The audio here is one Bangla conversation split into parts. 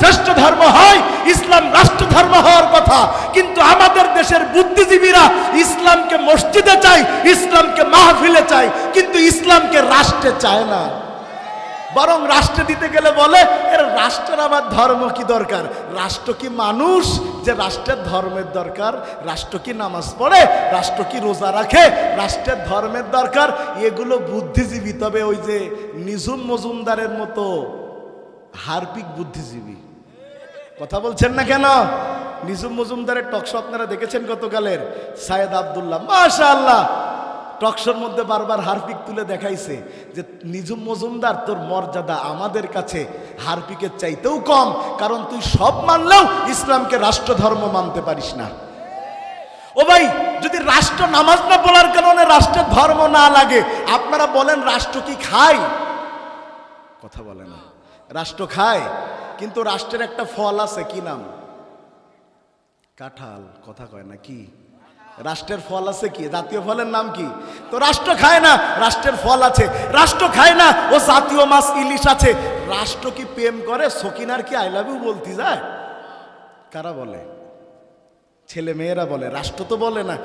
শ্রেষ্ঠ ধর্ম হয়, ইসলাম রাষ্ট্র ধর্ম হওয়ার কথা। কিন্তু আমাদের দেশের বুদ্ধিজীবীরা ইসলামকে মসজিদে চায়, ইসলামকে মাহফিলে চায়, কিন্তু ইসলামকে রাষ্ট্রে চায় না। বরং রাষ্ট্রে দিতে গেলে বলে, এর রাষ্ট্রের আবার ধর্ম কি দরকার? রাষ্ট্র কি মানুষ যে রাষ্ট্রের ধর্মের দরকার? রাষ্ট্র কি নামাজ পড়ে? রাষ্ট্র কি রোজা রাখে? রাষ্ট্রের ধর্মের দরকার? এগুলো বুদ্ধিজীবী, তবে ওই যে নিজুম মজুমদারের মতো হার্পিক বুদ্ধিজীবী। কথা বলছেন না কেন? নিজুম মজুমদারের টকশো আপনারা দেখেছেন গতকালের। সায়েদ আবদুল্লাহ মাশা আল্লাহ টকশোর মধ্যে বারবার হারপিক তুলে দেখাইছে যে নিজুম মজুমদার তোর মর্যাদা আমাদের কাছে হারপিকের চাইতেও কম, কারণ তুই সব মানলেও ইসলামকে রাষ্ট্র ধর্ম মানতে পারিস না। ও ভাই, যদি রাষ্ট্র নামাজ না বলার কারণে রাষ্ট্রের ধর্ম না লাগে, আপনারা বলেন রাষ্ট্র কি খায়? কথা বলে না। রাষ্ট্র খায়? কিন্তু রাষ্ট্রের একটা ফল আছে, কি নাম? কাঁঠাল, কথা কয় না, কি? রাষ্ট্রের ফল আছে কি? জাতীয় ফলের নাম কি? তো রাষ্ট্র খায় না, রাষ্ট্রের ফল আছে। রাষ্ট্র খায় না, ও জাতীয় মাছ, ইলিশ আছে। রাষ্ট্র কি প্রেম করে? সকিনার কি আই লাভ ইউ বলতে যায়? কারা বলে? ছেলে মেয়েরা বলে, রাষ্ট্র তো বলে না।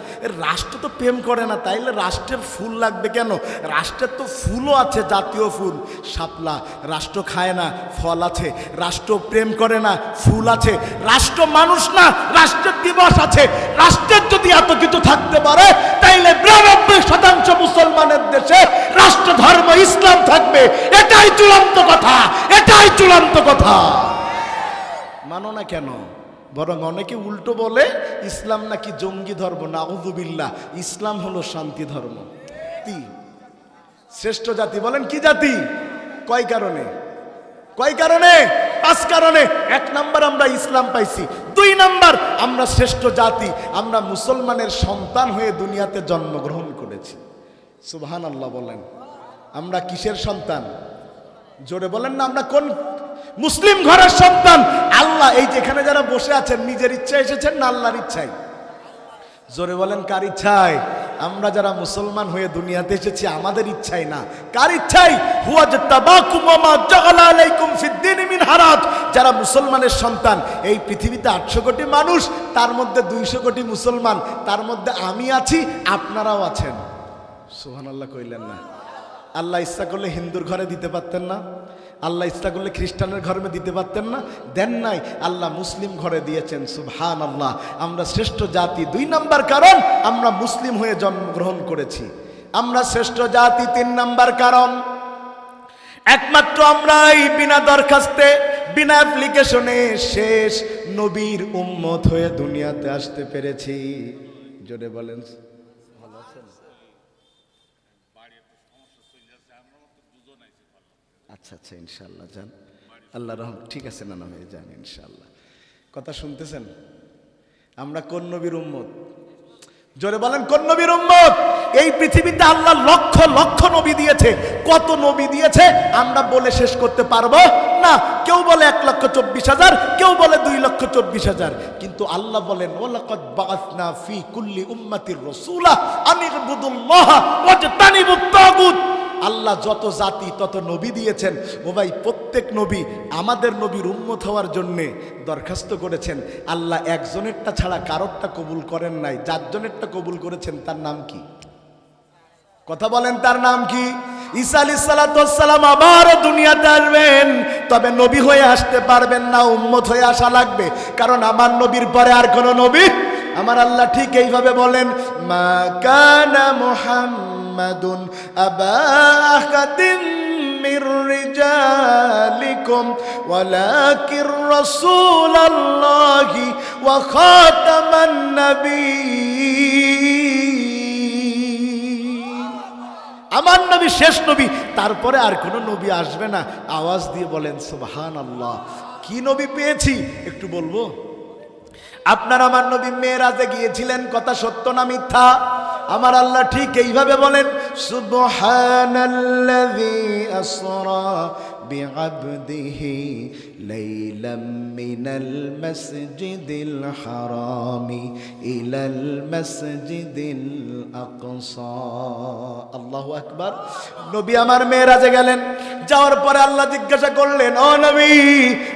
রাষ্ট্র তো প্রেম করে না, তাইলে রাষ্ট্রের ফুল লাগবে কেন? রাষ্ট্রের তো ফুলও আছে, জাতীয় ফুল। শাপলা, রাষ্ট্র খায় না, ফল আছে। রাষ্ট্র প্রেম করে না, ফুল আছে। রাষ্ট্র মানুষ না, রাষ্ট্রের দিবস আছে। রাষ্ট্রের যদি এত কিছু থাকতে পারে, তাইলে বিরানব্বই শতাংশ মুসলমানের দেশে রাষ্ট্র, ধর্ম, ইসলাম থাকবে। এটাই চূড়ান্ত কথা, এটাই চূড়ান্ত কথা। মানো না কেন? বরং অনেকে উল্টো বলে, ইসলাম নাকি জঙ্গি ধর্ম নাউজুবিল্লাহ ইসলাম হলো শান্তি ধর্ম। শ্রেষ্ঠ জাতি, বলেন কি জাতি? কয় কারণে? কয় কারণে? পাঁচ কারণে। এক নাম্বার আমরা ইসলাম পাইছি। দুই নাম্বার, আমরা শ্রেষ্ঠ জাতি, আমরা মুসলমানের সন্তান হয়ে দুনিয়াতে জন্মগ্রহণ করেছি। সুবহান আল্লাহ বলেন। আমরা কিসের সন্তান? জোরে বলেন না, আমরা কোন মুসলিম ঘরের সন্তান, আল্লাহ, এই যেখানে যারা বসে আছেন, নিজের ইচ্ছা এসেছেন না আল্লাহর ইচ্ছায়? জোরে বলেন, কার ইচ্ছায়? আমরা যারা মুসলমান হয়ে দুনিয়াতে এসেছি, আমাদের ইচ্ছাই না। কার ইচ্ছাই হারাজ যারা মুসলমানের সন্তান, এই পৃথিবীতে আটশো কোটি মানুষ, তার মধ্যে দুইশো কোটি মুসলমান, তার মধ্যে আমি আছি, আপনারাও আছেন। সোহান সুবহানাল্লাহ কইলেন না। আল্লাহ ইচ্ছা করলে হিন্দুর ঘরে দিতে পারতেন না। আল্লাহ ইচ্ছা করলে খ্রিস্টানের ঘরে দিতে পারতেন না। দেন নাই, আল্লাহ মুসলিম ঘরে দিয়েছেন সুবহান আল্লাহ আমরা শ্রেষ্ঠ জাতি, দুই নাম্বার কারণ, আমরা মুসলিম হয়ে জন্মগ্রহণ করেছি। আমরা শ্রেষ্ঠ জাতি, তিন নাম্বার কারণ। একমাত্র আমরা এই বিনা দরখাস্তে, বিনা অ্যাপ্লিকেশনে শেষ নবীর উম্মত হয়ে দুনিয়াতে আসতে পেরেছি। জোরে বলেন। আচ্ছা আচ্ছা ইনশাল্লাহ যান। আল্লাহ রহম ঠিক আছে না না হয়ে যান ইনশাল্লাহ কথা শুনতেছেন? আমরা কোন উম্মত? জোরে বলেন, কোন উম্মত? এই পৃথিবীতে আল্লাহ লক্ষ লক্ষ নবী দিয়েছে। কত নবী দিয়েছে? আমরা বলে শেষ করতে পারব? না, কেউ বলে এক লক্ষ চব্বিশ হাজার, কেউ বলে দুই লক্ষ চব্বিশ হাজার। কিন্তু আল্লাহ বলেন ওলাকত বাসনা ফি কুল্লি উম্মাতির রসুলা আমির বুদুল্লাহ ওয়াজতানিবুত তাগুত। আল্লাহ যত জাতি তত নবী দিয়েছেন। ও ভাই, প্রত্যেক নবী আমাদের নবীর উন্মত হওয়ার জন্যে দরখাস্ত করেছেন। আল্লাহ একজনেরটা ছাড়া কারোরটা কবুল করেন নাই। যারজনেরটা কবুল করেছেন, তার নাম কি? কথা বলেন, তার নাম কি? ঈসা আলী সালাতাম আবার দুনিয়াতে আসবেন। তবে নবী হয়ে আসতে পারবেন না, উম্মত হয়ে আসা লাগবে। কারণ আমার নবীর পরে আর কোনো নবী? আমার আল্লাহ ঠিক এইভাবে বলেন, মা কানা মুহাম্মাদুন আবা আহাদিন من رجالكم ولكن رسول الله وخاتم النبيين আমার নবী শেষ নবী তারপরে আর কোনো নবী আসবে না আওয়াজ দিয়ে বলেন সুবহান আল্লাহ কি নবী পেয়েছি একটু বলবো আপনার আমার নবী মেয়েরাজে গিয়েছিলেন কথা সত্য না মিথ্যা আমার আল্লাহ ঠিক এইভাবে বলেন সুবহানাল্লাযী আসরা বিআবদিহি লাইলাম মিনাল মাসজিদিল হারামি ইলাল মাসজিদিল আকসা আল্লাহু আকবার নবী আমার মেয়েরাজে গেলেন। যাওয়ার পরে আল্লাহ জিজ্ঞাসা করলেন, ও নবী,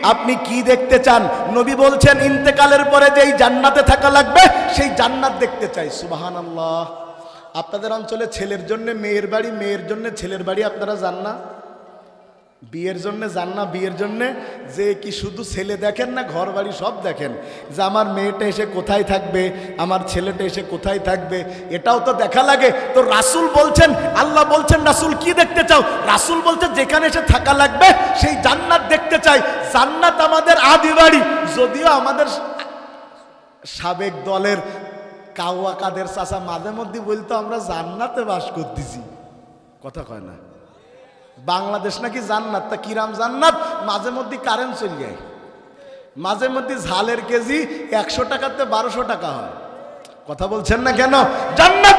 আপনি কি দেখতে চান? নবী বলছেন, ইন্তেকালের পরে যেই জান্নাতে থাকা লাগবে, সেই জান্নাত দেখতে চাই। সুবাহান আল্লাহ আপনাদের অঞ্চলে ছেলের জন্য মেয়ের বাড়ি, মেয়ের জন্য ছেলের বাড়ি আপনারা যান না? বিয়ের জন্য যান না, বিয়ের জন্য? যে কি শুধু ছেলে দেখেন না ঘর বাড়ি সব দেখেন। যে আমার মেয়েটা এসে কোথায় থাকবে, আমার ছেলেটা এসে কোথায় থাকবে, এটাও তো দেখা লাগে। তো রাসুল বলছেন, আল্লাহ বলছেন, রাসুল কি দেখতে চাও? রাসুল বলছেন যেখানে এসে থাকা লাগবে, সেই জান্নাত দেখতে চাই। জান্নাত আমাদের আদি বাড়ি। যদিও আমাদের সাবেক দলের কাউয়া কাদের চাষা মাঝে মধ্যে বলতো, আমরা জান্নাতে বাস করতেছি। কথা কয় না। বাংলাদেশ নাকি জান্নাত? তা কিরাম জান্নাত? মাঝে মধ্যে কারেন্ট চলে যায়। মাঝে মধ্যে ঝালের কেজি একশো টাকাতে বারোশো টাকা হয়। কথা বলছেন না কেন? জান্নাত